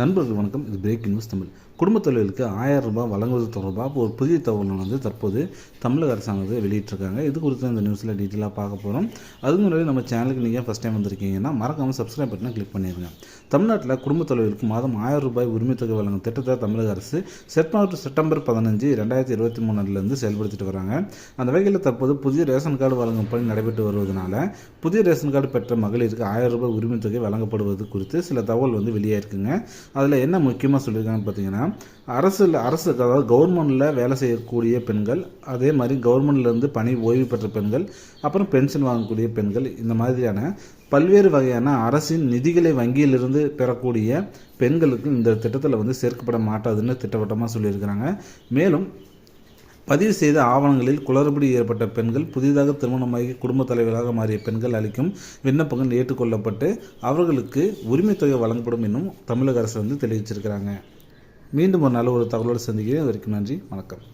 நண்பர்கள் வணக்கம். இது பிரேக் நியூஸ் தமிழ். குடும்பத் தொழிலுக்கு ஆயிரம் ரூபாய் வழங்குவது தொடர்பாக ஒரு புதிய தகவல் வந்து தற்போது தமிழக அரசாங்கத்தை வெளியிட்டிருக்காங்க. இது குறித்து இந்த நியூஸில் டீட்டெயிலாக பார்க்க போகிறோம் அதுக்கு முன்னாடி நம்ம சேனலுக்கு நீங்கள் ஃபஸ்ட் டைம் வந்திருக்கீங்கன்னா மறக்காமல் சப்ஸ்கிரைப் பட்டனை கிளிக் பண்ணிடுங்க தமிழ்நாட்டில் குடும்பத் தொழிலுக்கு மாதம் ஆயிரம் ரூபாய் உரிமை தொகை வழங்கும் திட்டத்தை தமிழக அரசு செப்டம்பர் செப்டம்பர் பதினஞ்சு ரெண்டாயிரத்தி இருபத்தி மூணுலேருந்து செயல்படுத்திட்டு வராங்க. அந்த வகையில் தற்போது புதிய ரேஷன் கார்டு வழங்கும் பணி நடைபெற்று வருவதனால புதிய ரேஷன் கார்டு பெற்ற மகளிருக்கு ஆயிரம் ரூபாய் உரிமை தொகை வழங்கப்படுவது குறித்து சில தகவல் வந்து வெளியாயிருக்குங்க. அதில் என்ன முக்கியமாக சொல்லியிருக்காங்கன்னு பார்த்தீங்கன்னா அரசில் அரசு அதாவது கவர்மெண்ட்டில் வேலை செய்யக்கூடிய பெண்கள் அதே மாதிரி கவர்மெண்ட்லேருந்து பணி ஓய்வு பெற்ற பெண்கள் அப்புறம் பென்ஷன் வாங்கக்கூடிய பெண்கள் இந்த மாதிரியான பல்வேறு வகையான அரசின் நிதிகளை வங்கியிலிருந்து பெறக்கூடிய பெண்களுக்கு இந்த திட்டத்தில் வந்து சேர்க்கப்பட மாட்டாதுன்னு திட்டவட்டமாக சொல்லியிருக்கிறாங்க. மேலும் பதிவு செய்த ஆவணங்களில் குளறுபடி ஏற்பட்ட பெண்கள் புதிதாக திருமணமாகி குடும்ப தலைவராக மாறிய பெண்கள் அளிக்கும் விண்ணப்பங்கள் ஏற்றுக்கொள்ளப்பட்டு அவர்களுக்கு உரிமை தொகை வழங்கப்படும் என்னும் தமிழக அரசு வந்து தெரிவிச்சிருக்கிறாங்க. மீண்டும் ஒரு நல்ல ஒரு தகவலோடு சந்திக்கிறேன். வரைக்கும் நன்றி. வணக்கம்.